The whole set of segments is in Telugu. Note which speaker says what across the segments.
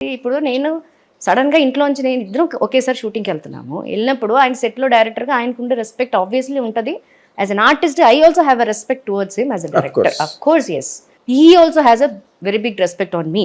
Speaker 1: ఇప్పుడు నేను సడన్గా ఇంట్లోంచి నేను ఇద్దరం ఒకేసారి షూటింగ్కి వెళ్తున్నాము. వెళ్ళినప్పుడు ఆయన set లో డైరెక్టర్గా ఆయనకు ఉండే రెస్పెక్ట్ ఆబ్వియస్లీ ఉంటుంది as an artist I also have a respect towards him as a director. Of course yes he also has a very big respect on me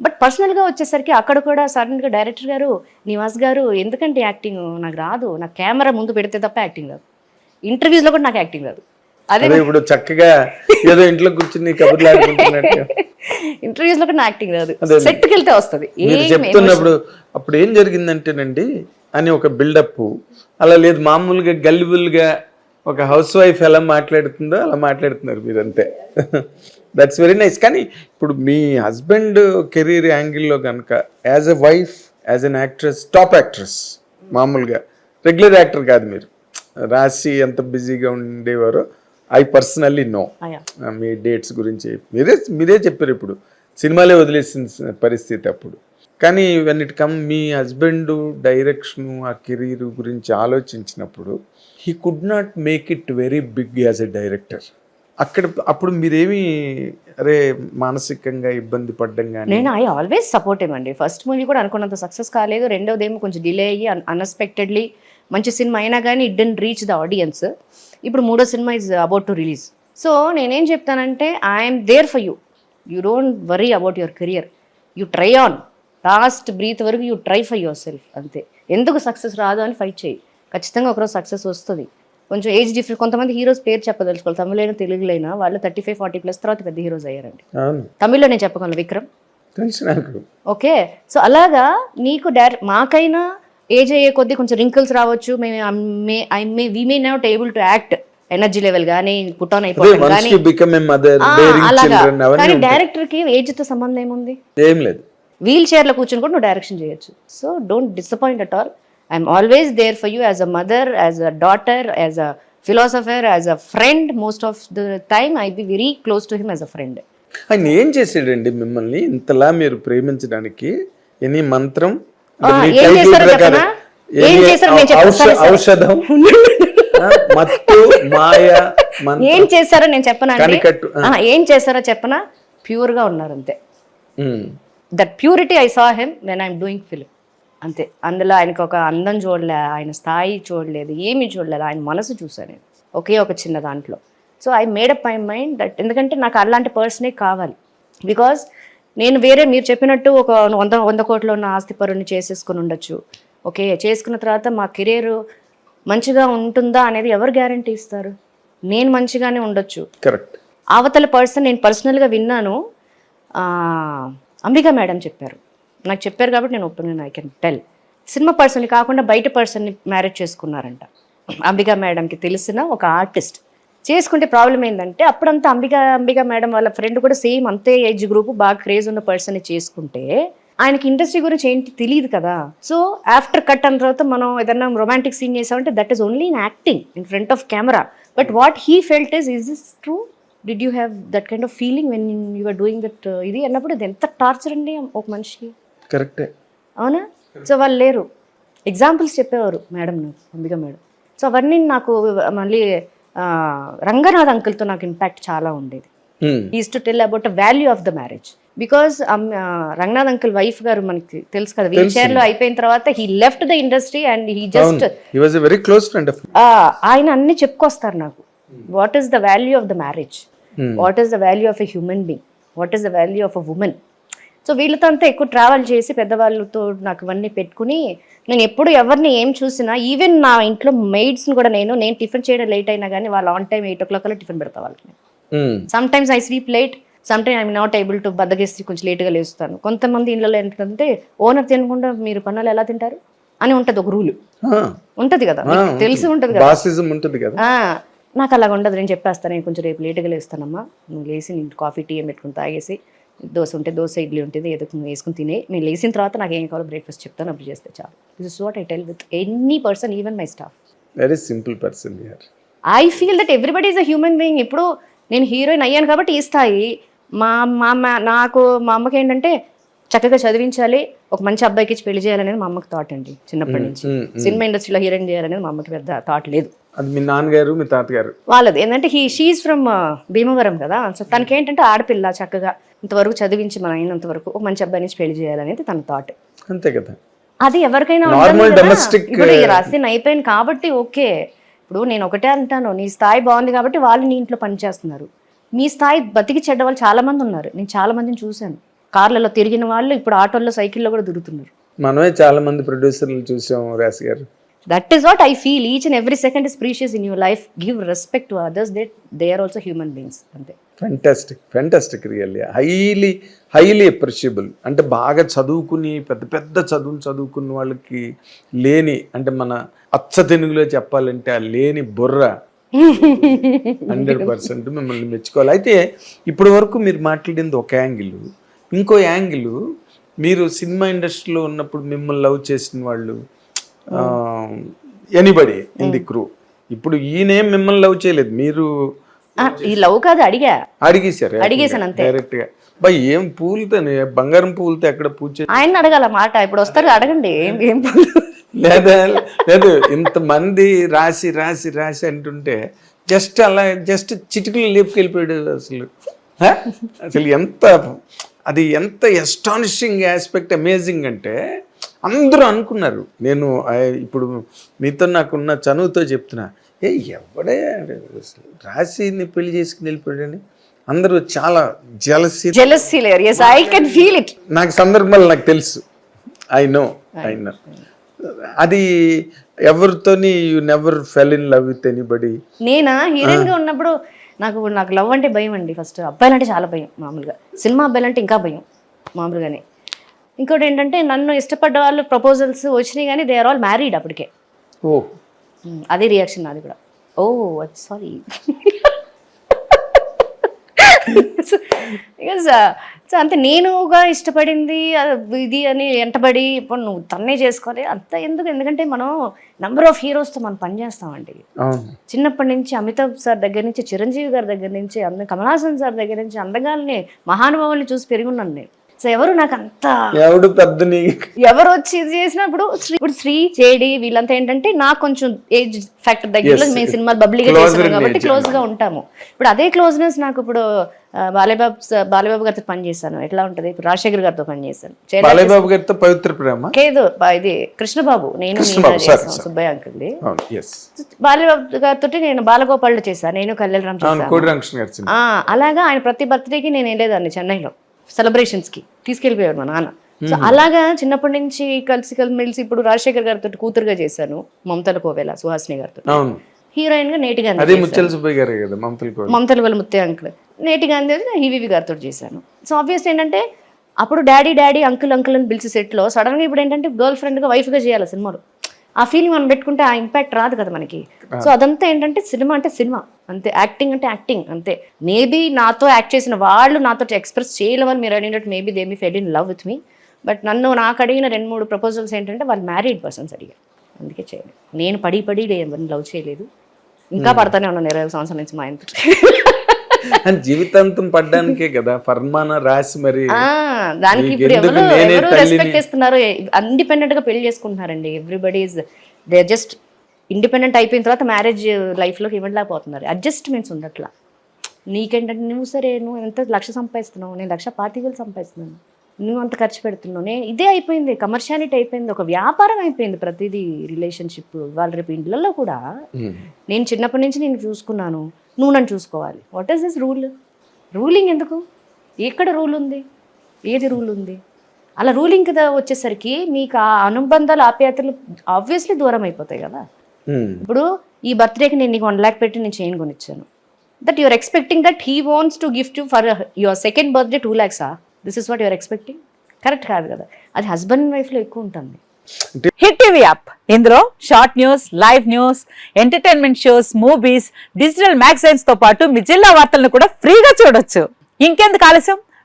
Speaker 1: but పర్సనల్గా వచ్చేసరికి అక్కడ కూడా సడన్గా డైరెక్టర్ గారు నివాస్ గారు ఎందుకంటే యాక్టింగ్ నాకు రాదు. నాకు కెమెరా ముందు పెడితే తప్ప యాక్టింగ్ రాదు. ఇంటర్వ్యూస్లో కూడా నాకు యాక్టింగ్ రాదు. అదే
Speaker 2: ఇప్పుడు చక్కగా ఏదో ఇంట్లో కూర్చుని కబుర్లు ఆడుకుంటున్నట్టు.
Speaker 1: ఇంటర్వ్యూస్లో కూడా యాక్టింగ్ రాదు. సెట్కి వెళ్తే వస్తుంది.
Speaker 2: మీరు చెప్తున్నప్పుడు అప్పుడు ఏం జరిగిందంటేనండి అని ఒక బిల్డప్ అలా లేదు మామూలుగా గల్లిబుల్గా ఒక హౌస్ వైఫ్ ఎలా మాట్లాడుతుందో అలా మాట్లాడుతున్నారు మీరంతే. దట్స్ వెరీ నైస్ కానీ ఇప్పుడు మీ హస్బెండ్ కెరీర్ యాంగిల్లో కనుక as a wife as an actress top actress మామూలుగా రెగ్యులర్ యాక్టర్ కాదు మీరు. రాసి ఎంత బిజీగా ఉండేవారో ఐ పర్సనల్లీ నో మీ డేట్స్ గురించి మీరే మీరే చెప్పారు ఇప్పుడు. సినిమాలే వదిలేసిన పరిస్థితి అప్పుడు. కానీ వెన్ ఇట్ కమ్ మీ హస్బెండ్ డైరెక్షన్ ఆ కెరీర్ గురించి ఆలోచించినప్పుడు he could not make it very big as a director అక్కడ అప్పుడు మీరేమి అరే మానసికంగా ఇబ్బంది పడ్డం కానీ
Speaker 1: నేను ఐ ఆల్వేస్ సపోర్ట్ అండి. ఫస్ట్ మూవీ కూడా అనుకున్నంత సక్సెస్ కాలేదు. రెండోది ఏమో కొంచెం డిలే అయ్యి అన్ఎక్స్పెక్టెడ్లీ మంచి సినిమా అయినా కానీ it didn't reach the audience ఇప్పుడు మూడో cinema is about to release so నేనేం చెప్తానంటే I'm there for you you don't worry about your career you try on last breath వరకు you try for yourself అంతే. ఎందుకు సక్సెస్ రాదు అని ఫైట్ చేయి. ఖచ్చితంగా ఒకరోజు సక్సెస్ వస్తుంది. కొంచెం ఏజ్ డిఫరెంట్ కొంతమంది హీరోస్ పేరు చెప్పదలుచుకోవాలి. తమిళైనా తెలుగులైనా వాళ్ళు థర్టీ ఫైవ్ ఫార్టీ ప్లస్ తర్వాత పెద్ద హీరోస్ అయ్యారండి. తమిళ్ళో నేను చెప్పగలను విక్రమ్.
Speaker 2: తెలుసు నాకు.
Speaker 1: ఓకే. సో అలాగా నీకు డైరెక్ట్ మాకైనా ఏజ్ అయ్యే కొద్దీ కొంచెం రింకిల్స్ రావచ్చు. మేము may I may we may not able to act energy level కానీ పుట్ ఆన్ అయిపోవడం కానీ అలాగా. కానీ. డైరెక్టర్కి ఏజ్తో సంబంధం ఏముంది?
Speaker 2: ఏం లేదు.
Speaker 1: వీల్ చైర్లో కూర్చొని కూడా నువ్వు డైరెక్షన్ చేయొచ్చు. So don't disappoint at all I'm always there for you as a mother as a daughter as a philosopher as a friend most of the time I be very close to him as a friend
Speaker 2: ఆయన ఏం చేసాడండి మిమ్మల్ని ఇంతలా మీరు ప్రేమించడానికి? ఎనీ మంత్రం?
Speaker 1: ఏం చేశారో చెప్పనా? ఏం చేశారో నేను చెప్తాను.
Speaker 2: ఔషధం మత్తు మాయ
Speaker 1: ఏం చేశారో నేను చెప్పనా ఏం చేశారో చెప్పనా? ప్యూర్గా ఉన్నారు అంతే. That purity I saw him when I'm doing film అంతే. అందులో ఆయనకు ఒక అందం చూడలే ఆయన స్థాయి చూడలేదు ఏమీ చూడలేదు ఆయన మనసు చూసాను నేను ఒకే ఒక చిన్న దాంట్లో. So I made up my mind that ఎందుకంటే నాకు అలాంటి పర్సనే కావాలి. బికాజ్ నేను వేరే మీరు చెప్పినట్టు ఒక వంద వంద కోట్ల ఉన్న ఆస్తి పరుని చేసేసుకుని ఉండొచ్చు. ఓకే చేసుకున్న తర్వాత మా కెరీర్ మంచిగా ఉంటుందా అనేది ఎవరు గ్యారంటీ ఇస్తారు? నేను మంచిగానే ఉండొచ్చు.
Speaker 2: కరెక్ట్.
Speaker 1: అవతల పర్సన్ నేను పర్సనల్గా విన్నాను. అంబికా మేడం చెప్పారు. నాకు చెప్పారు కాబట్టి నేను ఒప్పుకున్నాను ఐ కెన్ టెల్ సినిమా పర్సన్ని కాకుండా బయట పర్సన్ని మ్యారేజ్ చేసుకున్నారంట. అంబికా మేడంకి తెలిసిన ఒక ఆర్టిస్ట్. చేసుకుంటే ప్రాబ్లం ఏంటంటే అప్పుడంతా అంబికా అంబికా మేడం వాళ్ళ ఫ్రెండ్ కూడా సేమ్ అంతే ఏజ్ గ్రూప్ బాగా క్రేజ్ ఉన్న పర్సన్ని చేసుకుంటే ఆయనకి ఇండస్ట్రీ గురించి ఏంటి తెలియదు కదా. సో ఆఫ్టర్ కట్ అన్న తర్వాత మనం ఏదన్నా రొమాంటిక్ సీన్ చేసామంటే that is only in acting in front of camera. But what he felt is is this true? Did you have that kind of feeling when you are doing that ఇది అన్నప్పుడు అది ఎంత టార్చర్ అండి ఒక మనిషికి?
Speaker 2: కరెక్టే.
Speaker 1: అవునా? సో వాళ్ళు లేరు. ఎగ్జాంపుల్స్ చెప్పేవారు మేడం నాకు అంబిక మేడం. సో అవన్నీ నాకు మళ్ళీ రంగనాథ్ అంకుల్తో నాకు ఇంపాక్ట్ చాలా ఉండేది. Is to tell about value of the marriage because Ranganath uncle wife గారు మనకి తెలుసు కదా వీల్ చైర్లో అయిపోయిన తర్వాత he left the industry and he just
Speaker 2: very close friend
Speaker 1: ఆయన అన్ని చెప్పుకొస్తారు నాకు. What is the value of the marriage what is the value of a human being what is the value of a woman so వీళ్ళతో అంతా ఎక్కువ ట్రావెల్ చేసి పెద్దవాళ్ళతో నాకు ఇవన్నీ పెట్టుకుని నేను ఎప్పుడు ఎవరిని ఏం చూసినా ఈవెన్ నా ఇంట్లో మెయిడ్స్ని కూడా నేను నేను టిఫిన్ చేయడం లేట్ అయినా కానీ వాళ్ళు on time eight o'clock అలా టిఫిన్ పెడతా వాళ్ళకి some times I sleep late some time I'm not able to బద్దగేసి కొంచెం లేట్గా లేస్తాను. కొంతమంది ఇళ్ళలో ఏంటంటే ఓనర్ తినకుండా మీరు పనులు ఎలా తింటారు? అని ఉంటుంది ఒక రూల్ ఉంటది కదా తెలిసి ఉంటది కదా. నాకు అలాగ ఉండదు. నేను చెప్పేస్తాను నేను కొంచెం రేపు లేట్గా లేస్తానమ్మా. నువ్వు లేచి నేను కాఫీ టీ ఏం పెట్టుకుని తాగేసి దోశ ఉంటే దోశ ఇడ్లీ ఉంటుంది ఏదో వేసుకుని తినే. నేను లేచిన తర్వాత నాకు ఏం కావాలో బ్రేక్ఫాస్ట్ చెప్తాను అప్పుడు చేస్తే చాలు. This is what I tell with any person even my staff
Speaker 2: very simple person here
Speaker 1: I feel that everybody is a human being ఇప్పుడు నేను హీరోయిన్ అయ్యాను కాబట్టి ఈ స్థాయి మా మా నాకు మా అమ్మకి ఏంటంటే చక్కగా చదివించాలి ఒక మంచి అబ్బాయికి ఇచ్చి పెళ్ళి చేయాలనేది మా అమ్మకి థాట్ అండి చిన్నప్పటి నుంచి.
Speaker 2: mm,
Speaker 1: సినిమా ఇండస్ట్రీలో హీరోయిన్ చేయాలనేది మా అమ్మకి పెద్ద థాట్ లేదు.
Speaker 2: అది మీ నాన్నగారు మీ తాతగారు?
Speaker 1: వాళ్ళది. ఏంటంటే హీ షీఈ్ ఫ్రమ్ భీమవరం కదా. సో తనకి ఏంటంటే ఆడపిల్ల చక్కగా. ఇంతవరకు చదివించి మనం అయినంత వరకు ఒక మంచి అబ్బాయి నుంచి పెళ్ళి చేయాలనేది తన థాట్
Speaker 2: అంతే కదా.
Speaker 1: అది ఎవరికైనా ఇప్పుడు ఈ రాసిన అయిపోయింది కాబట్టి ఓకే. ఇప్పుడు నేను ఒకటే అంటాను నీ స్థాయి బాగుంది కాబట్టి వాళ్ళు నీ ఇంట్లో పని చేస్తున్నారు. మీ స్థాయి బతికి చెడ్డ వాళ్ళు చాలా మంది ఉన్నారు. నేను చాలా మందిని చూశాను. కార్లలో తిరిగిన వాళ్ళు ఇప్పుడు ఆటోల్లో సైకిల్లో కూడా తిరుగుతున్నారు
Speaker 2: మనమే చాలా మంది ప్రొడ్యూసర్లు చూసాం రాసి గారు.
Speaker 1: That is what I feel each and every second is precious in your life give respect to others that they are also human beings అంతే
Speaker 2: fantastic fantastic really highly highly appreciable అంటే బాగా చదువుకుని పెద్ద పెద్ద చదువులు చదువుకున్న వాళ్ళకి లేని అంటే మన అచ్చ తెలుగులో చెప్పాలంటే ఆ లేని బుర్ర హండ్రెడ్ పర్సెంట్ మిమ్మల్ని మెచ్చుకోవాలి. అయితే ఇప్పటి వరకు మీరు మాట్లాడింది ఒక యాంగిల్. ఇంకో యాంగిల్ మీరు సినిమా ఇండస్ట్రీలో ఉన్నప్పుడు మిమ్మల్ని లవ్ చేసిన వాళ్ళు ఎనీబడి ఇన్ ది క్రూ ఇప్పుడు ఈయనేం మిమ్మల్ని లవ్ చేయలేదు. మీరు
Speaker 1: ఈ లవ్ కాదు అడిగా.
Speaker 2: అడిగేశారు.
Speaker 1: అడిగేశాను అంతే.
Speaker 2: డైరెక్ట్గా. బా ఏం పూలతో బంగారం పూలతో ఎక్కడ పూజ
Speaker 1: ఆయన అడగాల మాట. ఇప్పుడు వస్తారు అడగండి. ఏం పూలు?
Speaker 2: లేదా లేదు ఇంతమంది రాసి రాసి రాసి అంటుంటే జస్ట్ అలా జస్ట్ చిటికలు లేపుకెళ్ళిపోయాడు అసలు? అసలు ఎంత అది ఎంత ఎస్టానిషింగ్ ఆస్పెక్ట్ అమేజింగ్ అంటే అందరూ అనుకున్నారు. నేను ఇప్పుడు మీతో నాకున్న చనువుతో చెప్తున్నా. ఏ ఎవడే రాసిని పెళ్ళి చేసుకుని వెళ్ళిపోయాడని అందరూ చాలా jealousy
Speaker 1: jealousy I can feel it
Speaker 2: నాకు సందర్భాలు నాకు తెలుసు. ఐ నో ఐ నో అది ఎవరితోని you never fell in love with anybody
Speaker 1: నేనా? హీరోయిన్గా ఉన్నప్పుడు నాకు నాకు లవ్ అంటే భయం అండి ఫస్ట్. అబ్బాయిలు అంటే చాలా భయం మామూలుగా. సినిమా అబ్బాయిలు అంటే ఇంకా భయం మామూలుగానే. ఇంకోటి ఏంటంటే నన్ను ఇష్టపడ్డ వాళ్ళు ప్రపోజల్స్ వచ్చినాయి కానీ దే ఆర్ ఆల్ మ్యారీడ్ అప్పటికే.
Speaker 2: ఓ.
Speaker 1: అదే రియాక్షన్ నాది కూడా. ఓ సారీ బికాజ్ సో అంతే నేనుగా ఇష్టపడింది uh, ఇది అని వెంటబడి ఇప్పుడు నువ్వు తన్నే చేసుకోవాలి అంత ఎందుకు? ఎందుకంటే మనం నెంబర్ ఆఫ్ హీరోస్తో మనం పనిచేస్తామండి చిన్నప్పటి నుంచి అమితాబ్ సార్ దగ్గర నుంచి చిరంజీవి గారి దగ్గర నుంచి అంద కమలాసన్ సార్ దగ్గర నుంచి అందగాల్ని మహానుభావుల్ని చూసి పెరిగి ఉన్నాను నేను. సో ఎవరు నాకు అంత
Speaker 2: ఎవడు పెద్ద
Speaker 1: ఎవరు వచ్చి ఇది చేసినప్పుడు శ్రీ ఇప్పుడు శ్రీ జేడి వీళ్ళంతా ఏంటంటే నాకు కొంచెం ఏజ్ ఫ్యాక్టర్ దగ్గరలో. మేము సినిమాలు బబ్లీగా చేస్తున్నాం కాబట్టి క్లోజ్గా ఉంటాము. ఇప్పుడు అదే క్లోజ్నెస్ నాకు ఇప్పుడు స- బాలయ్యబాబు గారితో పని చేశాను. ఎట్లా ఉంటది? ఇప్పుడు రాజశేఖర్ గారితో పని చేశాను.
Speaker 2: గారితో పవిత్ర ప్రేమ?
Speaker 1: కేదు బా- ఇది కృష్ణబాబు. నేను. సుబ్బయ్య అంకుల్ది.
Speaker 2: ఎస్
Speaker 1: బాలయ్యబాబు గారితో నేను బాలగోపాల్ చేశాను. నేను చేశాను.
Speaker 2: సినిమా.
Speaker 1: ఆ, అలాగా ఆయన ప్రతి బర్త్డేకి నేను వెళ్ళేదాన్ని చెన్నైలో. సెలబ్రేషన్స్కి తీసుకెళ్ళిపోయాడు మా నాన్న. సో అలాగా చిన్నప్పటి నుంచి కలిసి కలిసి ఇప్పుడు రాజశేఖర్ గారితో కూతురుగా చేశాను మమతల కోవేల సుహాసిని గారితో. హీరోయిన్గా నేటి గాంధీ
Speaker 2: మమతల
Speaker 1: వాళ్ళ ముత్తే అంకుల్. నేటి గాంధీ హీవీవి గారితో చేశాను. సో ఆబ్వియస్ ఏంటంటే అప్పుడు డాడీ డాడీ అంకుల్ అంకుల్ అని పిలిచి సెట్లో సడన్గా ఇప్పుడు ఏంటంటే గర్ల్ ఫ్రెండ్గా వైఫ్గా చేయాలి సినిమాలో. ఆ ఫీలింగ్ మనం పెట్టుకుంటే ఆ ఇంపాక్ట్ రాదు కదా మనకి. సో అదంతా ఏంటంటే సినిమా అంటే సినిమా. అంతే. యాక్టింగ్ అంటే యాక్టింగ్ అంతే. మేబీ నాతో యాక్ట్ చేసిన వాళ్ళు నాతో ఎక్స్ప్రెస్ చేయలేమని మీరు అడిగినట్టు maybe they me fell in love with me but నన్ను నాకు అడిగిన రెండు మూడు ప్రపోజల్స్ ఏంటంటే వాళ్ళు మ్యారీడ్ పర్సన్స్ అడిగారు అందుకే చేయలేదు నేను పడి పడి ఎవరిని లవ్ చేయలేదు. ఇంకా పడతానే ఉన్నాను ఇరవై సంవత్సరాల నుంచి మా
Speaker 2: అని జీవితాంతం పడ్డానికే కదా ఫర్మానా రాసి మరి
Speaker 1: దానికి
Speaker 2: నీకు
Speaker 1: ఇప్పుడు ఎవరు ఎవరు? రెస్పెక్ట్ ఇస్తున్నారు ఇండిపెండెంట్గా పెళ్ళి చేసుకుంటున్నారండి. Everybody is they just independent అయిపోయిన తర్వాత మ్యారేజ్ లైఫ్లోకి ఇవ్వలేకపోతున్నారు అడ్జస్ట్మెంట్స్ ఉండట్లా. నీకేంటంటే నువ్వు సరే నువ్వు ఎంత లక్ష సంపాదిస్తున్నావు? నేను లక్ష పాతి వేలు సంపాదిస్తున్నాను. నువ్వు అంత ఖర్చు పెడుతున్నావు. నేను ఇదే అయిపోయింది. కమర్షియాలిటీ అయిపోయింది. ఒక వ్యాపారం అయిపోయింది ప్రతిదీ రిలేషన్షిప్ వాళ్ళ రేపు ఇండ్లలో కూడా.
Speaker 2: ఉమ్.
Speaker 1: నేను చిన్నప్పటి నుంచి నేను చూసుకున్నాను. నువ్వు నన్ను చూసుకోవాలి. What is this rule ruling ఎందుకు? ఎక్కడ రూల్ ఉంది? ఏది రూల్ ఉంది? అలా రూలింగ్ కదా వచ్చేసరికి మీకు ఆ అనుబంధాలు ఆప్యాయతలు ఆబ్వియస్లీ దూరం అయిపోతాయి కదా. ఇప్పుడు ఈ బర్త్డేకి నేను నీకు వన్ ల్యాక్ పెట్టి నేను chain కొనిచ్చాను. That your expecting that he wants to gift you for your second birthday two ల్యాక్సా this is what your expecting correct కాదు కదా. అది హస్బెండ్ అండ్ వైఫ్లో ఎక్కువ ఉంటుంది.
Speaker 3: హిట్ టీవీ యాప్ ఇందులో short news live news entertainment shows movies digital మ్యాగజైన్స్తో పాటు మీ జిల్లా వార్తలను కూడా ఫ్రీగా చూడొచ్చు. ఇంకెందుకు ఆలస్యం?